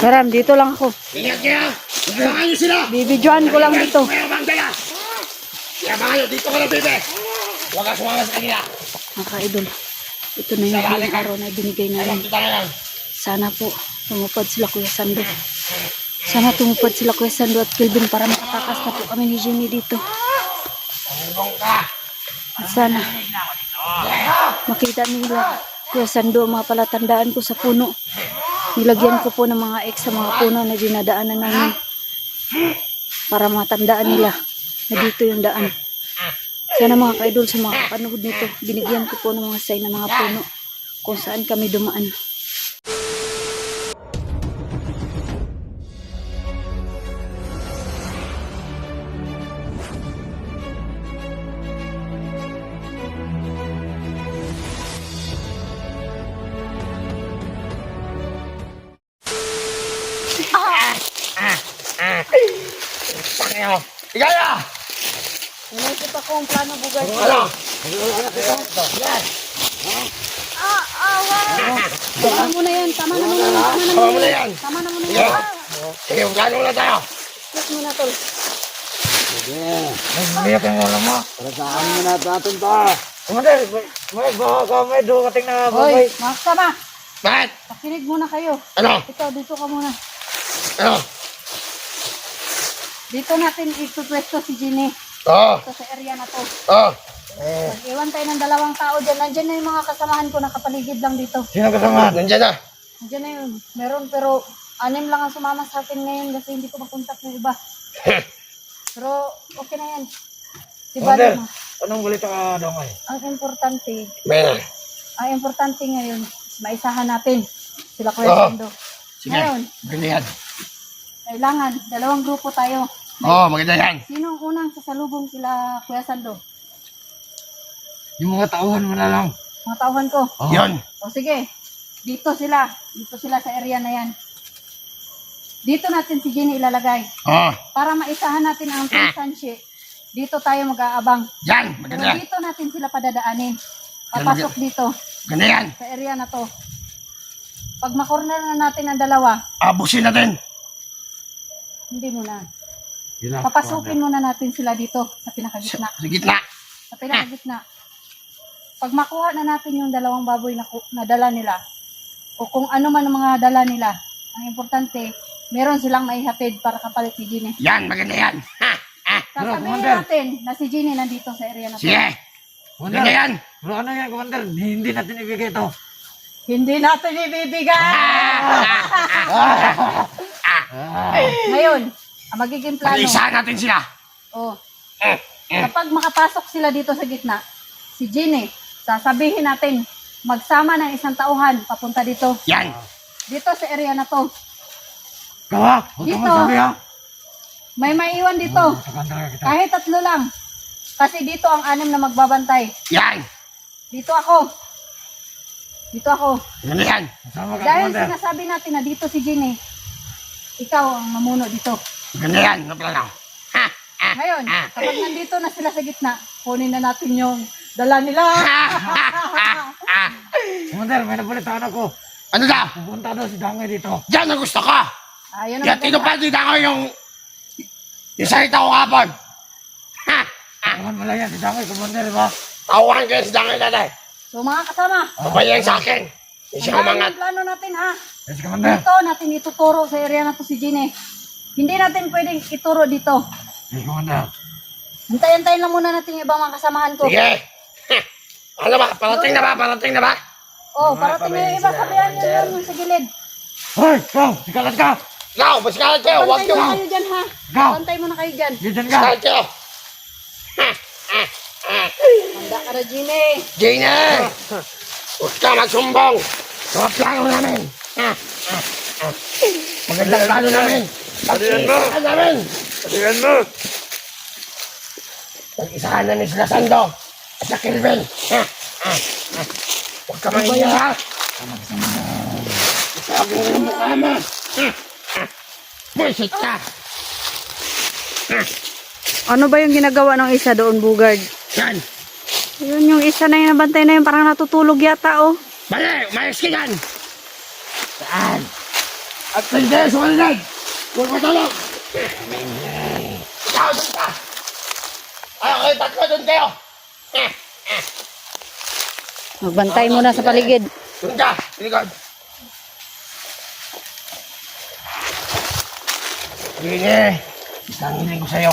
Maram, dito lang ako. Bibidyoan ko lang dito. Mga ka-idol, ito na yung huling araw na binigay namin. Sana po, tumupad sila Kuya Sando. Sana tumupad sila Kuya Sando at Kelvin para makatakas na po kami ni Jimmy dito. At sana, makita nila Kuya Sando ang mga palatandaan ko sa puno. Nilagyan ko po ng mga X sa mga puno na dinadaanan namin para matandaan nila na dito yung daan. Sana mga ka-idol sa mga kapanood nito, binigyan ko po ng mga sign ng mga puno kung saan kami dumaan. Naisip ako ang plano bugay. Ano? Yes. Tama mo na yan, tama na muna yan, tama na mo muna na yan. Tama na muna Sige. yan. Sige, plano na tayo. Yes mo na tol. Nagbiyak yung ulo mo. Para saan mo na natin to? Kumander, may baka may dumating na Hoy, mga kasama, Bakit? pakinig muna kayo. Ano? Ito, dito ka muna. Ano? Dito natin ipupwesto si Ginny. Oo. Ito sa area na to. Oo. Mag-iwan tayo ng dalawang tao dyan. Nandyan na yung mga kasamahan ko nakapaligid lang dito. Sino kasama? Nandiyan na. Nandyan na yun. Meron pero anim lang ang sumama sa akin ngayon kasi hindi ko makontak ng iba. Pero okay na yan. Diba Commander. naman? Anong balita ka daw ngayon? Ang importante, May ang importante ngayon, maisahan natin sila Kuya Oo. Sando. Sige. Ngayon, Ganyan. kailangan, dalawang grupo tayo. Oo, maganda yan. Sino ang unang sasalubong sila Kuya Sando? Yung mga tauhan mo na lang. Mga tauhan ko. Yun. O sige, dito sila. Dito sila sa area na yan. Dito natin si Jenny ilalagay. Oo. Para maisahan natin ang pinsansi, dito tayo mag-aabang. Yan. Pero Maganda. dito natin sila padadaanin. Papasok dito, Ganda yan. sa area na to. Pag makorner na natin ang dalawa, Abusin natin. hindi muna. Papasukin muna natin sila dito sa pinakagitna. sa gitna. Sa pinakagitna. Pag makuha na natin yung dalawang baboy na, ku- na dala nila, o kung ano man ang mga dala nila, ang importante, meron silang maihatid para kapalit ni Ginny. Yan. Maganda yan. Ha. Ha. Sasabihin natin na si Ginny nandito sa area na to. Sige. Ganda yan. Pero ano yan, Commander? Hindi natin ibigay ito. Hindi natin ibibigay! Ngayon, ang magiging plano, Pag-isahan natin sila. oh, Eh. Eh. kapag makapasok sila dito sa gitna, si Ginny, sasabihin natin, magsama ng isang tauhan papunta dito. Yan. Dito sa area na to. Huwag Dito. May maiwan dito. Kahit tatlo lang. Kasi dito ang anim na magbabantay. Yan. Dito ako. Dito ako. Yan. Ka, Dahil sinasabi natin na dito si Ginny, ikaw ang mamuno dito. Ganda yan. Ano plano? Ha. Ha. Ngayon, kapag nandito na sila sa gitna, kunin na natin yung dala nila. Commander, may nabalitaan ako. Ano daw? Pupunta daw si Dangay dito. Yan ang gusto ko. Ayun ang Yan, maganda. tinupad ako yung yung salita ko kapon. Ha. Tawagan mo lang yan si Dangay, Commander, ba? Tawahan kayo sa dangay natin. So mga kasama, Babayan sa akin. Siya ang plano natin ha. Yes, Commander. Dito natin ituturo sa area na to si Ginny. Hindi natin pwedeng ituro dito. Yes, Commander. Hintayin-tayin lang muna natin yung ibang mga kasamahan ko. Sige. Ha. Ano ba? Parating na ba? Parating na ba? Oh, parating na yung iba, sabihan nyo yun yung sa gilid. Hoy, ikaw, sikalat ka. Ikaw, masikalat kayo. Huwag Bantay yung... muna kayo dyan ha. Ikaw. Bantay muna kayo dyan. Diyan ka. Masikalat kayo. Handa ka na, Ginny. Gina! Huwag ka magsumbong. Ito ang plano namin. Ha. Ha. Magandang plano namin. Pag-isahan namin. Tingnan mo. Pag-isahan namin sila Sando at sa Kelvin. Ha. Ha. Ha. Huwag ka maingay ha. Sabi mo yung mukha mo. Buisit ka. Ano ba yung ginagawa ng isa doon, Bugard? Yan. Yun yung isa na yung nabantay na yun, parang natutulog yata, oh. Mali, umayos ka dyan. Saan? At hindi, sumalinag! Huwag mo tulog! Ikaw, doon ka! Ay, okay, tatlo doon kayo! Magbantay muna sa paligid. Doon ka! Likod! Sige, isang hiling ko sa'yo.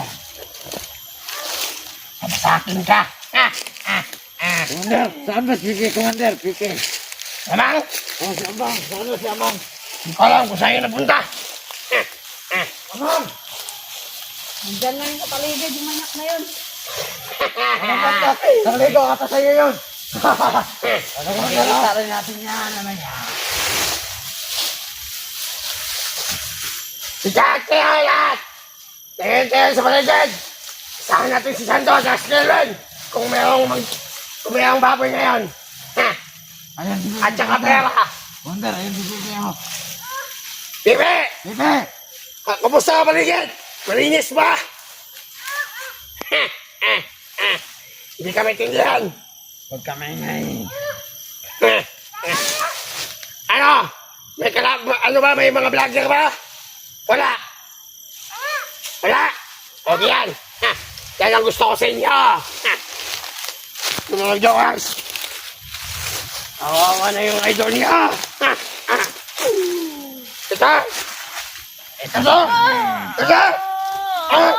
Sabasakin ka! Ah! Ah! Ah! Commander, saan ba si Commander? Kiki. Amang! Oh, si Amang. Saan ba si Amang? Hindi ko alam kung saan yun napunta. Amang! Diyan lang sa paligid yung manyak na yun. Nakaligo ata sa'yo yun. Ano ko na rin natin yan, ano yan. Si Jackie Hayat! Tingin kayo sa paligid! Saan natin si Santo at Askelwen kung mayroong mag... kung mayroong baboy ngayon. Ha? Ayan, At saka pera. Commander, ayan si Kiki. Pipi! Kiki! Ah, Kumusta ang paligid? Malinis ba? Hindi kami tindihan. Huwag ka maingay. ano? May kala, ano ba? May mga vlogger ba? Wala. Wala. O yan. Ha. Yan ang gusto ko sa inyo. Ha. Yung mga jokers. Awawa na yung idol niya. Ha. Ha. Ito. Ito to. Ito. Ah.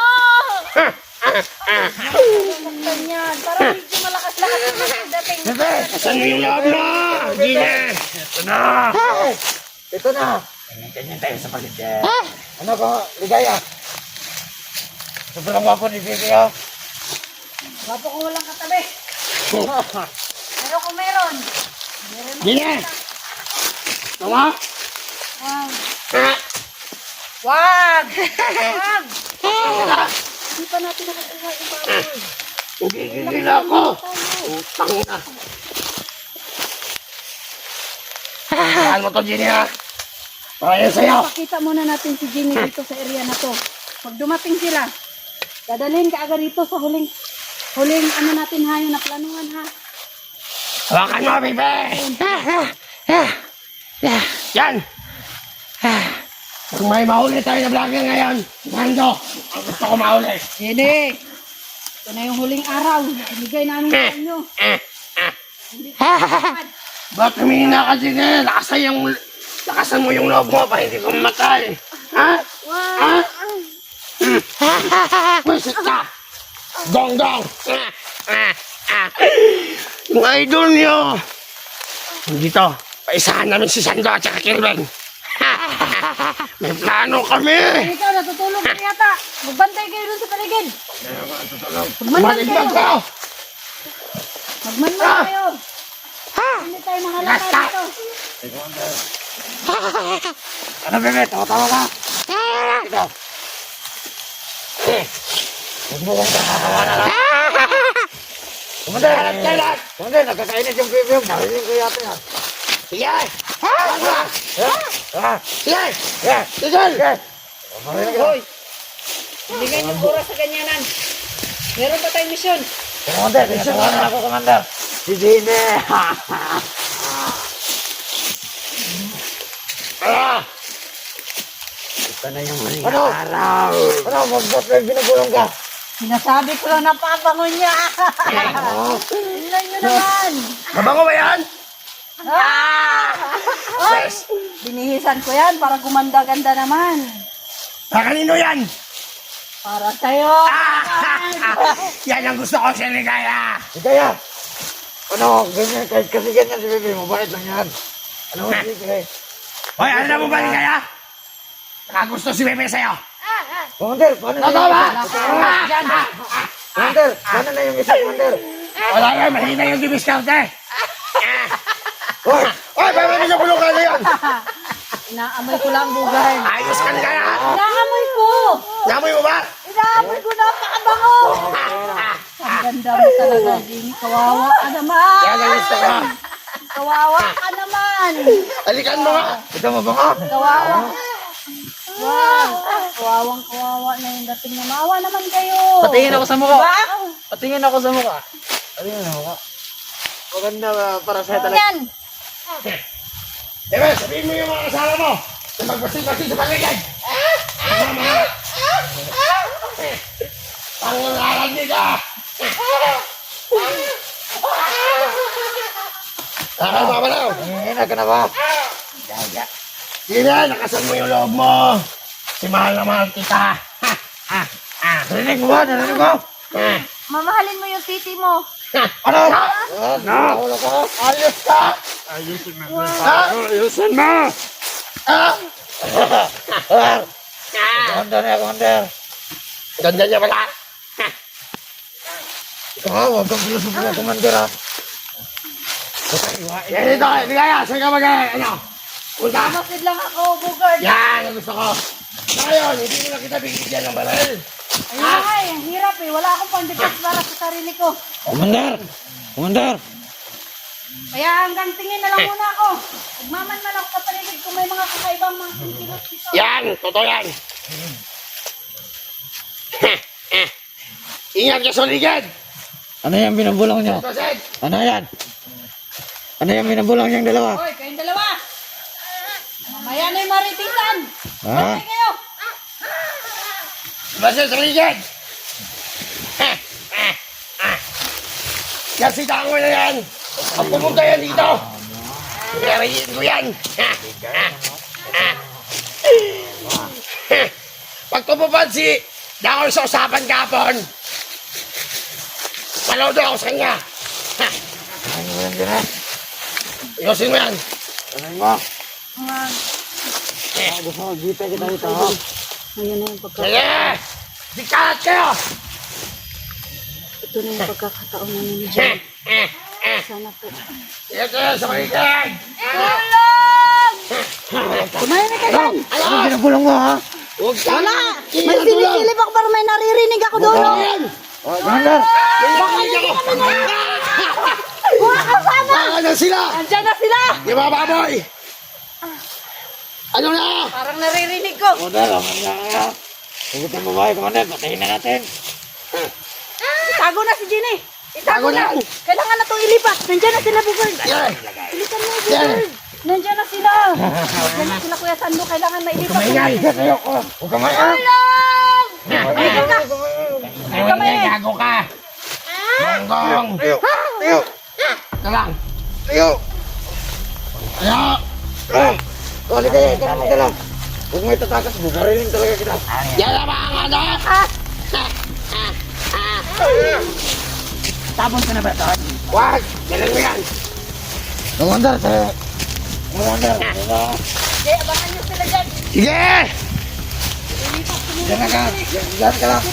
Ha. Ganyan, parang medyo malakas-lakas yung dating. Pepe, asan mo yung loob mo? Na. Ito na. Ito na. Ganyan tayo sa paligid. Ano ko, ligaya? Sobrang wapo ni Kiki, oh. Wapo kung walang katabi. Pero kung meron, meron na. Tama? Wow. Wag! Wag! Hindi pa natin nakakuha yung baboy. Hindi gigila ako. Utang na. Saan mo to, Jenny, ha? Para yan sa'yo. Pakita muna natin si Jenny dito sa area na to. Pag dumating sila, dadalhin ka agad dito sa huling huling ano natin ha, yung naplanuhan ha. Hawakan mo, Pepe. Yan. Kung may mahuli tayo na vlogger ngayon, ang gusto ko mahuli. Jenny! Ito na yung huling araw. Ibigay namin sa inyo. Hindi Ba't humihina ka, Jenny? Lakasan yung... Lakasan mo yung loob mo para hindi ko mamatay. Ha? Ha? Wisit ka! Gong gong! Yung idol niyo! Dito, paisahan namin si Sando at saka Kilben. May plano kami! Ikaw, natutulog ka yata. Magbantay kayo dun sa paligid. Magmanman kayo. ka! Magmanman kayo. Hindi tayo mahalata Basta. dito. Ano, Bebe? Tawa-tawa ka. Ito. Huwag mo kong kakakawa na lang. Kalat, kalat! Commander, nagkakainit yung Bebe. Narinig ko yata yan. Ano? Sige! Yeah! Tigil! Marinig ko. Bigay niyo oras sa ganyanan. Meron pa tayong misyon. Commander, na ako, Commander. Si Dine! Ah! Ito na yung huling Ano? araw. Ano? Mag-bot na binagulong ka. Sinasabi ko lang napapango niya. Tingnan niyo naman. Mabango ba yan? Ah! Ay, binihisan ko yan para gumanda-ganda naman. Para kanino yan? Para sa'yo. Ah! yan ang gusto ko, Senegaya! Kaya, ano, ganyan, kahit kasi ganyan si Bebe, mabait lang yan. Ano mo, sige. Hoy, ano na mo ba, Senegaya? Nakagusto si Bebe sa'yo. Commander, paano na yung ba? isa? Ah! Commander, paano na yung isa, Commander? Wala yan, mahina yung dibiskarte. Hoy! Hoy, Bebe, hindi ka bulong ka na yan. Inaamoy ko lang bugay. Ayos ka na kaya. Inaamoy ko. Namoy mo ba? Inaamoy ko napakabango. Ang ganda mo talaga, Jimmy. Kawawa ka naman. Yan ang gusto ko. Kawawa ka naman. Alikan mo nga. Ito mo ba nga? Kawawa. Wow. Kawawang kawawa na yung dating na maawa naman kayo. Patingin ako sa mukha. Ba? Patingin ako sa mukha. Ano yun, ano ka? Maganda uh, para sa'yo talaga. Yan. Bebe, sabihin mo yung mga kasama mo. Magbasi-basi sa paligid! Ang nangalan nila! Tara, mamalaw! Hihina ka na ba? Sige na, nakasan mo yung loob mo. Si mahal na mahal kita. Ha, ha, ha, Narinig mo ba? Narinig mo? ha, Mamahalin mo yung titi mo. ha. Ano? Ah, nakawala ka? Ayos ka! Ha? Ayusin mo! Ah, Ha? Commander na, Commander. Ganda niya pala. Ha, huwag kang filosofi na, Commander ha. Yan dito, ligaya. Saan ka mag ano? Punta. Masid lang ako, Bugard. Yan, ang gusto ko. Ngayon, hindi na kita bigyan ng baril. Ayun na nga eh, ang hirap eh. Wala akong pandipos para sa sarili ko. Commander! Commander! Kaya hanggang tingin na lang muna ako. Magmaman-man ako sa paligid kung may mga kakaibang mga kilos dito. Yan, totoo yan. Ingat ka sa ligid. Ano yung binabulang niyo? Tosid. Ano yan? Ano yung binabulang niyang dalawa? Hoy, kayong dalawa. Mamaya na yung maritisan. Ha? Bantay kayo. Basta sa ligid. Kasi tango na yan. Ang pumunta yan dito. Narayin ko yan. Pag tumupad si Dahol sa usapan kapon, palodo ako sa kanya. Ano ha? Iyosin mo yan. Ano mo? Ah, Gusto ko, gipe kita dito ha? ayun na yung pagka, Sige! Dikalat kayo! ito na yung pagkakataon namin ni John. Sana po. Kayo sa maligid! Tulong! Kumain na ka dyan. Ano binabulang mo ha? Huwag ka! Wala! May sinisilip ako pero may naririnig ako doon. Yan? Oh! May narinig ako! Mga kasama! Baka na sila! Andyan na sila! Di ba, baboy? Ano na? Parang naririnig ko. Nga ha? Huwag mo ba, Commander? Patayin na natin. Itago na si Ginny. Itago na. na. Kailangan na itong ilipat. Nandiyan na sila, Bugard. Ilitan mo! Bugard. Nandiyan na sila. Nandiyan na sila, Kuya Sando. Kailangan mailipat. Kumaingay! Ayoko. Huwag ka ma- Tulong! Ikaw na. Kumaingay, gago ka! Gonggong! Tayo! Tayo! Ito lang! Tayo! Ano? Ah! Kali kayo, ikaw na magdala. Huwag mo itatakas, bukarilin talaga kita. Yan na mga ano? Tapon ka na ba ito? Wag! Galing mo yan! Tayo. Commander, diba? Hindi, abangan niyo sila dyan. Sige! Diyan na ka. Diyan ka lang.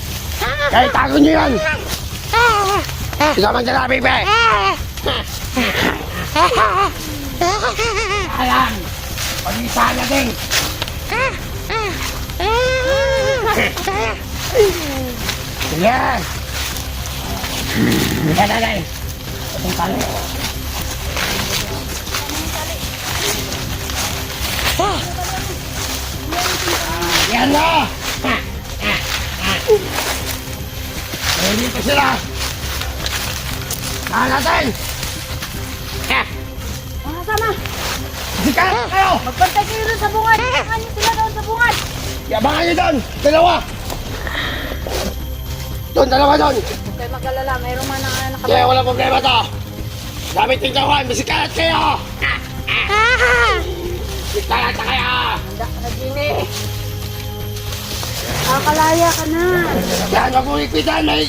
Kaya tago nyo yan! Ikaw man dyan, Bibe! Alam! Pag-isa na din! Sige! Na din! Itong tali. Yan na! Ready pa sila! Saan natin! Mga kasama, Sikat kayo! magbantay kayo doon sa bungad. Abangan niyo sila doon sa bungad. Yabangan nyo doon! Dalawa! Doon, dalawa doon! Huwag kayo mag-alala. Mayroong man na nakabalik. Kaya walang problema to! Dami tingkawan! Masikalat kayo! Masikalat na kayo! Handa ka na, Ginny. Kakalaya ka na. Yan, wag mong ikwitan! May...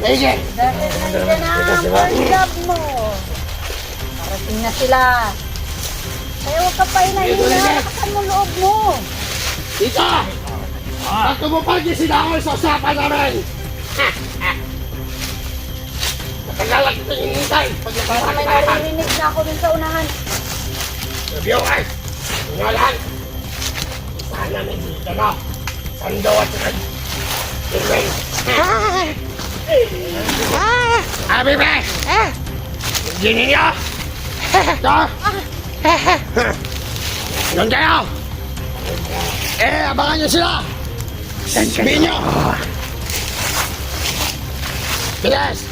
Maigi! Dahil nandiyan na ang panlab mo. Parating na sila. Kaya huwag ka pa Dito, inahina. Lili. Lakasan mo loob mo. Dito! Pag tumupag yung sinahol sa usapan namin! Matagal lang ito hinihintay! Pag Para may naririnig na ako dun sa unahan. Viewers! Lang! Sana may dito no! Sando at saka... Tingwing! Abi be! Gini niyo! Ito! Doon kayo! Eh, abangan niyo sila! Sabihin niyo! Bilis!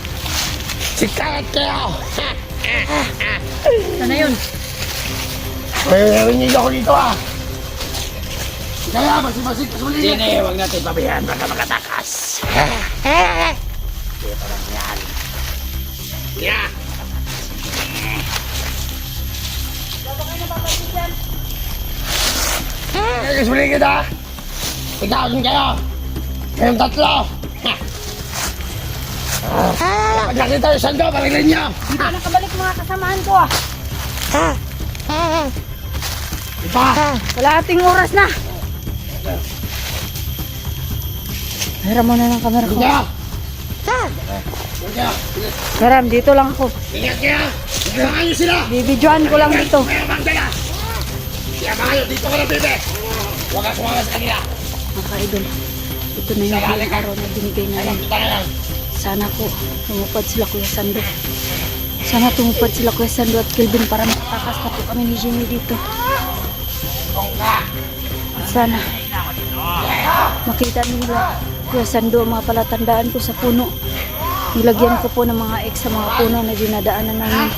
Sikayat kayo! Ito na yun. May narinig ako dito ah. Kaya masimasik ka sulit. Hindi, huwag natin pabayaan. Baka makatakas. Dito lang yan. Yeah. Kaya kasulit kita. Ikaw din kayo. Kayong tatlo. Ha. Ah, Pag nakita yung sando, parang niyo. Hindi na nakabalik mga kasamahan ko ah. Iba. Wala ating oras na. Hiram mo na ng kamera ko. Kaya. Hiram, dito lang ako. Ingat kaya. Niyo sila. Bibidyoan ko lang dito. Kaya bang kaya. Kaya mga yun, dito ko na bebe. Huwag ka sumama sa kanila. Mga ka-idol, ito na yung araw na binigay namin. Kita na lang. Sana po tumupad sila Kuya Sando. Sana tumupad sila Kuya Sando at Kelvin para makatakas na po kami ni Jimmy dito. Sana makita nila Kuya Sando ang mga palatandaan ko sa puno. Nilagyan ko po ng mga X sa mga puno na dinadaanan namin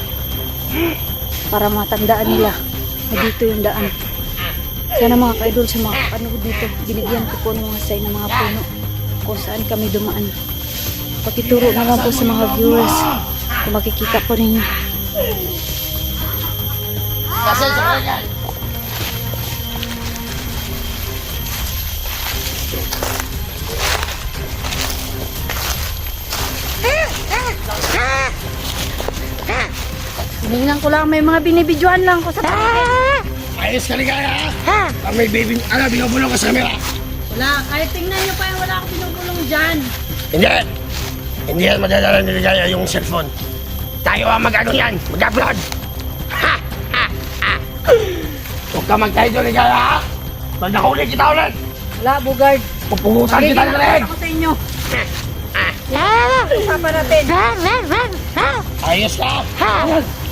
para matandaan nila na dito yung daan. Sana mga ka-idol sa mga ano dito, binigyan ko po ng mga sign ng mga puno kung saan kami dumaan. Pakituro na lang po sa mga viewers kung makikita po ninyo. Kasi sa kanila. Tinignan ko lang, may mga binibidyoan lang ko sa paligid. Ayos ka ligaya ha. Pag may baby, ano, binubulong ka sa camera. Wala, kahit tingnan nyo pa yung wala akong pinugulong dyan. Hindi. Hindi yan madadala ni Ligaya yung cellphone. Tayo ang mag-ano yan, mag-upload. Ha! Ha! Ha! Huwag ka magtayo Ligaya ha. Pag nahuli kita ulit, Wala, Bugard. pupungutan kita ng leg. ako sa inyo. Usapan natin. Ayos ka.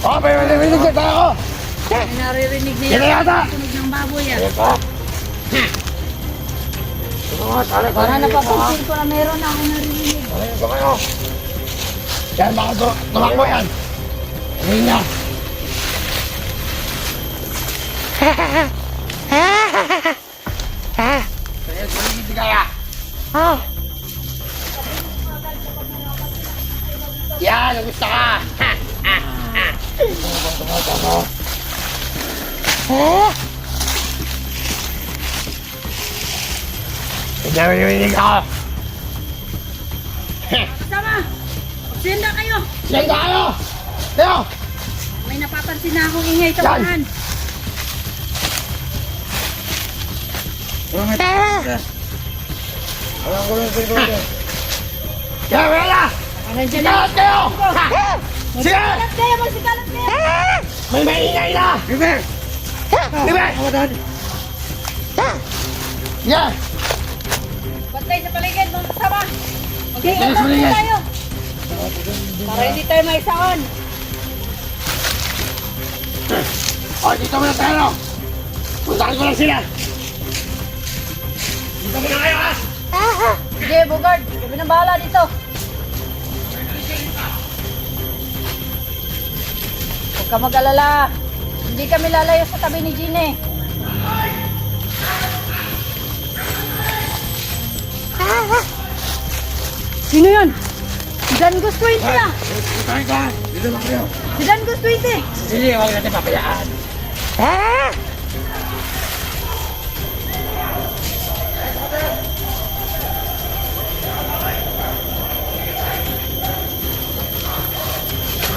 Oh, may marinig ka tayo. May naririnig Yan na yata. Tunog ng baboy ah. Ayos ka. Oh, sana ka. Para napapansin ko na meron na ako naririnig. Ayos ka kayo. Yan, baka tu- tumakbo yan. Na. Ayos, maligid di kaya. Yan, ang gusto ka. Ha, ha, ha. Hindi namin narinig ako. Sama! Magsenda kayo! Yan tayo! Tayo! May napapansin na akong ingay sa Yan. bahan. Alam ko lang sa ikaw. Yan, wala! Sikalat kayo! Magsikalat kayo! Magsikalat kayo! May maingay na! Bebe! Diba? Kawadan! Yan! Bantay sa paligid mga kasama. Sa okay, tayo. Para hindi tayo maisaon. O, dito muna tayo! Puntahan ko lang sila! Dito muna kayo, ha? Sige, Bugard. Kami na bahala dito. Huwag ka mag-alala. Hindi kami lalayo sa tabi ni Gine. Sino yun? Si Dan Gus 20 ah! Puntahan ka! Dito lang kayo! Si Dan Gus 20! Sige, huwag natin papayaan.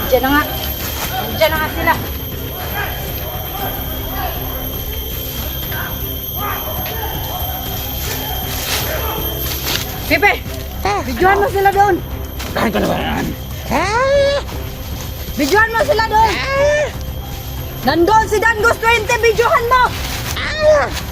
Diyan na nga. Diyan na nga sila. Pepe! Videohan mo sila doon! Saan ka na ba yan? Videohan mo sila doon! Nandun si Dangos 20! Videohan mo! Sige